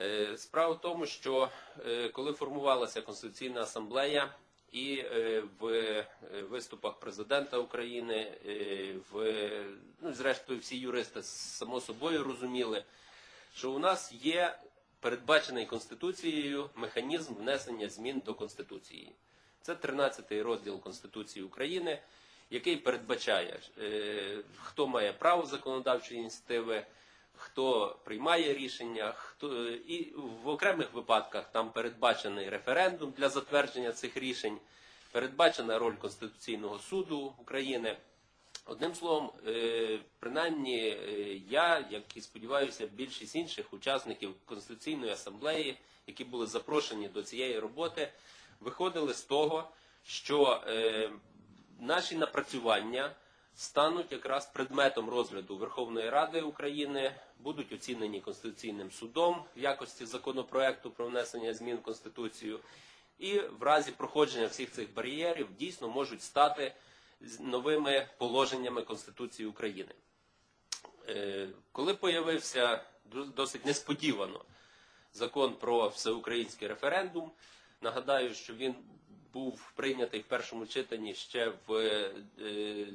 Е, Справа в тому, що е, коли формувалася Конституційна асамблея, і е, в виступах президента України, в ну, зрештою, всі юристи само собою розуміли, що у нас є передбачений Конституцією механізм внесення змін до Конституції. Це 13-й розділ Конституції України, який передбачає, хто має право законодавчої ініціативи, хто приймає рішення, хто і в окремих випадках там передбачений референдум для затвердження цих рішень, передбачена роль Конституційного суду України. Одним словом, е, принаймні е, я, як і сподіваюся, більшість інших учасників Конституційної асамблеї, які були запрошені до цієї роботи, виходили з того, що е, наші напрацювання стануть якраз предметом розгляду Верховної Ради України, будуть оцінені Конституційним судом в якості законопроекту про внесення змін в Конституцію, і в разі проходження всіх цих бар'єрів дійсно можуть стати новими положеннями Конституції України. Е, Коли появився досить несподівано закон про всеукраїнський референдум, нагадаю, що він був прийнятий в першому читанні ще в е,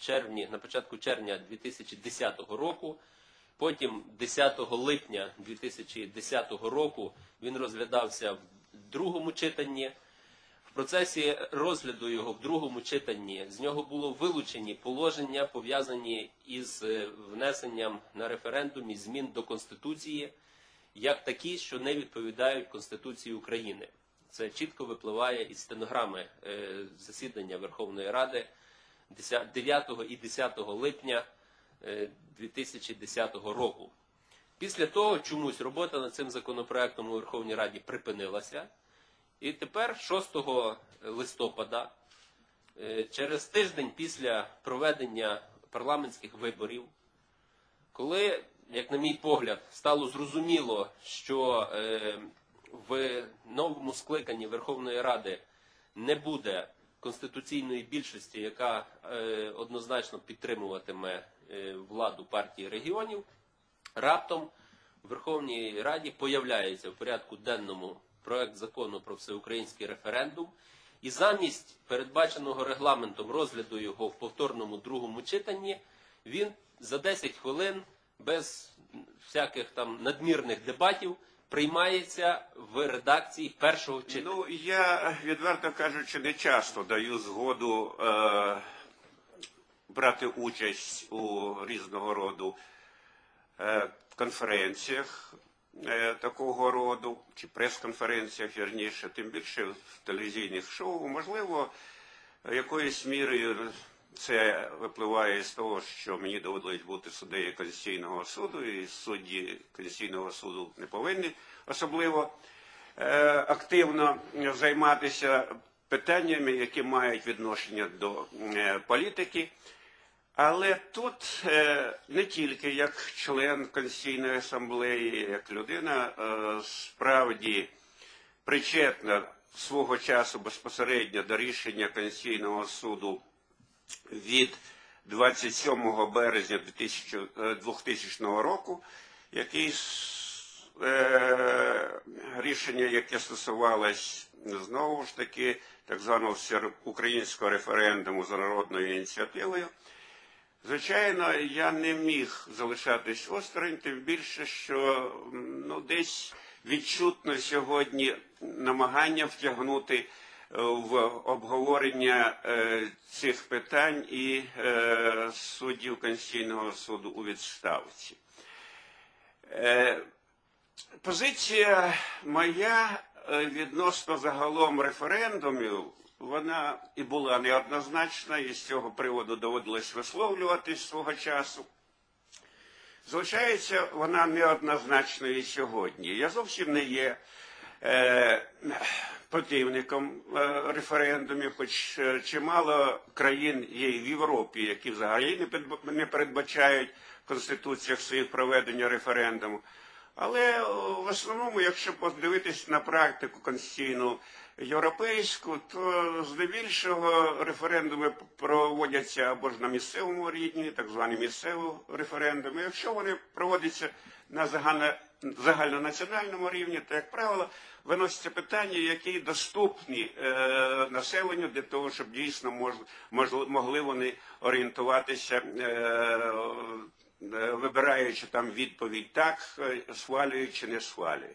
червні, на початку червня 2010 року. Потім 10 липня 2010 року він розглядався в другому читанні. В процесі розгляду його в другому читанні з нього було вилучені положення, пов'язані із е, внесенням на референдумі змін до Конституції, як такі, що не відповідають Конституції України. Це чітко випливає із стенограми е, засідання Верховної Ради 10 9 і 10 липня е, 2010 року. Після того чомусь робота над цим законопроектом у Верховній Раді припинилася. І тепер, 6 листопада, е, через тиждень після проведення парламентських виборів, коли, як на мій погляд, стало зрозуміло, що е, в новому скликанні Верховної Ради не буде конституційної більшості, яка е, однозначно підтримуватиме е, владу партії регіонів, раптом в Верховній Раді появляється в порядку денному проект закону про всеукраїнський референдум, і замість передбаченого регламентом розгляду його в повторному другому читанні, він за 10 хвилин без всяких там надмірних дебатів приймається в редакції першого читання. Ну, я, відверто кажучи, не часто даю згоду е, брати участь у різного роду е, конференціях е, такого роду, чи прес-конференціях, вірніше, тим більше в телевізійних шоу. Можливо, якоюсь мірою це випливає з того, що мені доводилось бути суддею Конституційного суду, і судді Конституційного суду не повинні особливо е, активно займатися питаннями, які мають відношення до е, політики. Але тут е, не тільки як член Конституційної асамблеї, як людина справді причетна свого часу безпосередньо до рішення Конституційного суду від 27 березня 2000, е, 2000 року, який е, рішення, яке стосувалось знову ж таки так званого українського референдуму за народною ініціативою. Звичайно, я не міг залишатись осторонь, тим більше, що ну, десь відчутно сьогодні намагання втягнути в обговорення е, цих питань і е, суддів Конституційного суду у відставці. Е, Позиція моя відносно загалом референдумів, вона і була неоднозначна, і з цього приводу доводилось висловлюватись свого часу. Залишається вона неоднозначною сьогодні. Я зовсім не є противником е, референдумів, хоч е, чимало країн є в Європі, які взагалі не передб- не передбачають в конституціях своїх проведення референдуму. Але в основному, якщо подивитись на практику конституційну європейську, то здебільшого референдуми проводяться або ж на місцевому рівні, так звані місцеві референдуми. Якщо вони проводяться на загальнонаціональному рівні, то, як правило, виносяться питання, які доступні е, населенню для того, щоб дійсно мож, могли вони орієнтуватися, е, е, вибираючи там відповідь так, е, схвалює чи не схвалює.